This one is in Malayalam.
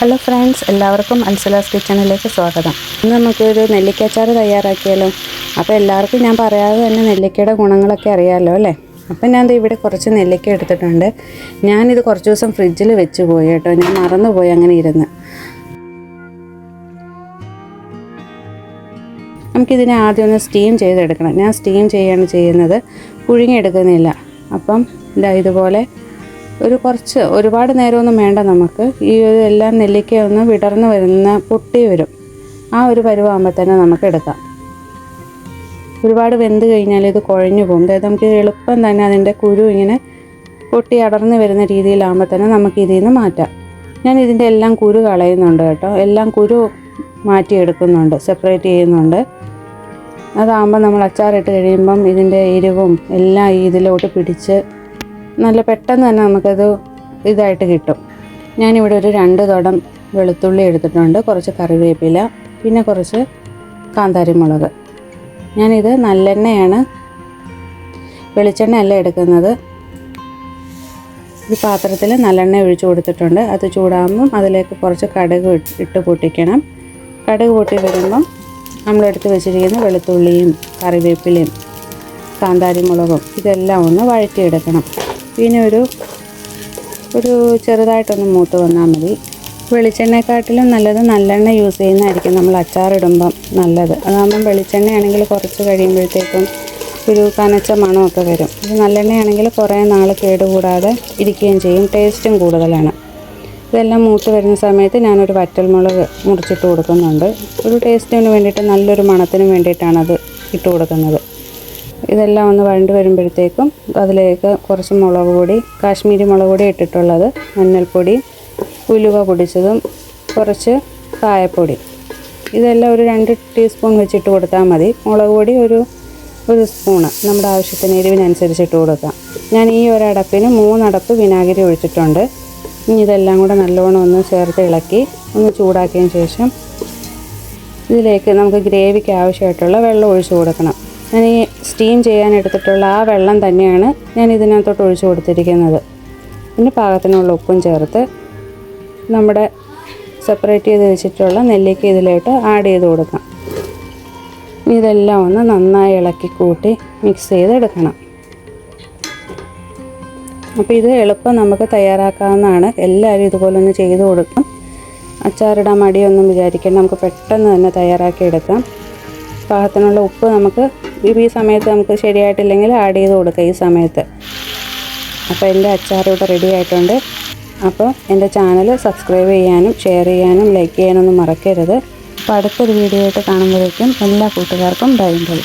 ഹലോ ഫ്രണ്ട്സ് എല്ലാവർക്കും അൽസലാസ് കിച്ചണിലേക്ക് സ്വാഗതം. ഇന്ന് നമുക്കൊരു നെല്ലിക്കച്ചാർ തയ്യാറാക്കിയാലോ? അപ്പോൾ എല്ലാവർക്കും ഞാൻ പറയാതെ തന്നെ നെല്ലിക്കയുടെ ഗുണങ്ങളൊക്കെ അറിയാമല്ലോ അല്ലേ? അപ്പം ഞാൻ ഇവിടെ കുറച്ച് നെല്ലിക്ക എടുത്തിട്ടുണ്ട്. ഞാനിത് കുറച്ച് ദിവസം ഫ്രിഡ്ജിൽ വെച്ച് പോയി കേട്ടോ. ഞാൻ മറന്നുപോയി അങ്ങനെ ഇരുന്ന്. നമുക്കിതിനെ ആദ്യം ഒന്ന് സ്റ്റീം ചെയ്തെടുക്കണം. ഞാൻ സ്റ്റീം ചെയ്യാണ് ചെയ്യുന്നത്. പുഴുങ്ങിയെടുക്കുന്നില്ല അപ്പം ഇതാ ഇതുപോലെ ഒരു കുറച്ച് ഒരുപാട് നേരമൊന്നും വേണ്ട നമുക്ക്. ഈ ഒരു എല്ലാം നെല്ലിക്ക ഒന്ന് വിടർന്ന് വരുന്ന പൊട്ടി വരും. ആ ഒരു പരുവാകുമ്പോൾ തന്നെ നമുക്ക് എടുക്കാം. ഒരുപാട് വെന്ത് കഴിഞ്ഞാൽ ഇത് കുഴഞ്ഞു പോകും. അതായത് നമുക്ക് എളുപ്പം തന്നെ അതിന്റെ കുരു ഇങ്ങനെ പൊട്ടി അടർന്ന് വരുന്ന രീതിയിലാകുമ്പോൾ തന്നെ നമുക്ക് ഇതിൽ നിന്ന് മാറ്റാം. ഞാൻ ഇതിന്റെ എല്ലാം കുരു കളയുന്നുണ്ട് കേട്ടോ. എല്ലാം കുരു മാറ്റിയെടുക്കുന്നുണ്ട് സെപ്പറേറ്റ് ചെയ്യുന്നുണ്ട്. അതാകുമ്പോൾ നമ്മൾ അച്ചാറിട്ട് കഴിയുമ്പം ഇതിന്റെ എരിവും എല്ലാം ഇതിലോട്ട് പിടിച്ച് നല്ല പെട്ടെന്ന് തന്നെ നമുക്കത് ഇതായിട്ട് കിട്ടും. ഞാനിവിടെ ഒരു രണ്ട് തടം വെളുത്തുള്ളി എടുത്തിട്ടുണ്ട്. കുറച്ച് കറിവേപ്പില പിന്നെ കുറച്ച് കാന്താരി മുളക് ഞാനിത് നല്ലെണ്ണയാണ് വെളിച്ചെണ്ണ അല്ല എടുക്കുന്നത്. ഈ പാത്രത്തിൽ നല്ലെണ്ണ ഒഴിച്ചു കൊടുത്തിട്ടുണ്ട്. അത് ചൂടാകുമ്പം അതിലേക്ക് കുറച്ച് കടുക് ഇട്ട് പൊട്ടിക്കണം. കടുക് പൊട്ടി വരുമ്പം നമ്മളെടുത്ത് വെച്ചിരിക്കുന്ന വെളുത്തുള്ളിയും കറിവേപ്പിലയും കാന്താരി മുളകും ഇതെല്ലാം ഒന്ന് വഴറ്റിയെടുക്കണം. പിന്നെ ഒരു ഒരു ചെറുതായിട്ടൊന്ന് മൂത്ത് വന്നാൽ മതി. വെളിച്ചെണ്ണയെക്കാട്ടിലും നല്ലത് നല്ലെണ്ണ യൂസ് ചെയ്യുന്നതായിരിക്കും നമ്മൾ അച്ചാറിടുമ്പം നല്ലത്. അതാകുമ്പം വെളിച്ചെണ്ണയാണെങ്കിൽ കുറച്ച് കഴിയുമ്പോഴത്തേക്കും ഒരു കനച്ച മണമൊക്കെ വരും. ഇത് നല്ലെണ്ണയാണെങ്കിൽ കുറേ നാൾ കേടുകൂടാതെ ഇരിക്കുകയും ചെയ്യും. ടേസ്റ്റും കൂടുതലാണ്. ഇതെല്ലാം മൂത്ത് വരുന്ന സമയത്ത് ഞാനൊരു വറ്റൽമുളക് മുറിച്ചിട്ട് കൊടുക്കുന്നുണ്ട്. ഒരു ടേസ്റ്റിന് വേണ്ടിയിട്ട് നല്ലൊരു മണത്തിന് വേണ്ടിയിട്ടാണ് അത് ഇട്ട് കൊടുക്കുന്നത്. ഇതെല്ലാം ഒന്ന് വഴണ്ട് വരുമ്പോഴത്തേക്കും അതിലേക്ക് കുറച്ച് മുളക് പൊടി കാശ്മീരി മുളക് പൊടി ഇട്ടിട്ടുള്ളത് മഞ്ഞൾപ്പൊടി ഉലുവ പൊടിച്ചതും കുറച്ച് കായപ്പൊടി. ഇതെല്ലാം ഒരു രണ്ട് ടീസ്പൂൺ വെച്ചിട്ട് കൊടുത്താൽ മതി. മുളക് പൊടി ഒരു ഒരു സ്പൂണ് നമ്മുടെ ആവശ്യത്തിന് എരിവിനനുസരിച്ച് ഇട്ട് കൊടുക്കാം. ഞാൻ ഈ ഒരടപ്പിന് മൂന്നടപ്പ് വിനാഗിരി ഒഴിച്ചിട്ടുണ്ട്. ഇനി ഇതെല്ലാം കൂടെ നല്ലോണം ഒന്ന് ചേർത്ത് ഇളക്കി ഒന്ന് ചൂടാക്കിയതിന് ശേഷം ഇതിലേക്ക് നമുക്ക് ഗ്രേവിക്ക് ആവശ്യമായിട്ടുള്ള വെള്ളം ഒഴിച്ചു കൊടുക്കണം. ഞാൻ ഈ സ്റ്റീം ചെയ്യാൻ എടുത്തിട്ടുള്ള ആ വെള്ളം തന്നെയാണ് ഞാൻ ഇതിനകത്തോട്ട് ഒഴിച്ചു കൊടുത്തിരിക്കുന്നത്. പിന്നെ പാകത്തിനുള്ള ഉപ്പും ചേർത്ത് നമ്മുടെ സെപ്പറേറ്റ് ചെയ്ത് വെച്ചിട്ടുള്ള നെല്ലിക്ക ഇതിലോട്ട് ആഡ് ചെയ്ത് കൊടുക്കാം. ഇതെല്ലാം ഒന്ന് നന്നായി ഇളക്കി കൂട്ടി മിക്സ് ചെയ്തെടുക്കണം അപ്പോൾ ഇത് എളുപ്പം നമുക്ക് തയ്യാറാക്കാവുന്നതാണ്. എല്ലാവരും ഇതുപോലെ ഒന്ന് ചെയ്ത് കൊടുക്കാം. അച്ചാറിടാൻ മടിയൊന്നും വിചാരിക്കേണ്ട. നമുക്ക് പെട്ടെന്ന് തന്നെ തയ്യാറാക്കി എടുക്കാം. പാകത്തിനുള്ള ഉപ്പ് നമുക്ക് ഈ സമയത്ത് നമുക്ക് ശരിയായിട്ടില്ലെങ്കിൽ ആഡ് ചെയ്ത് കൊടുക്കുക ഈ സമയത്ത്. അപ്പോൾ എന്റെ അച്ചാർ ഇവിടെ റെഡി ആയിട്ടുണ്ട്. അപ്പോൾ എന്റെ ചാനൽ സബ്സ്ക്രൈബ് ചെയ്യാനും ഷെയർ ചെയ്യാനും ലൈക്ക് ചെയ്യാനൊന്നും മറക്കരുത്. അപ്പോൾ അടുത്തൊരു വീഡിയോ ആയിട്ട് കാണുമ്പോഴേക്കും എല്ലാ കൂട്ടുകാർക്കും ബൈ ബൈ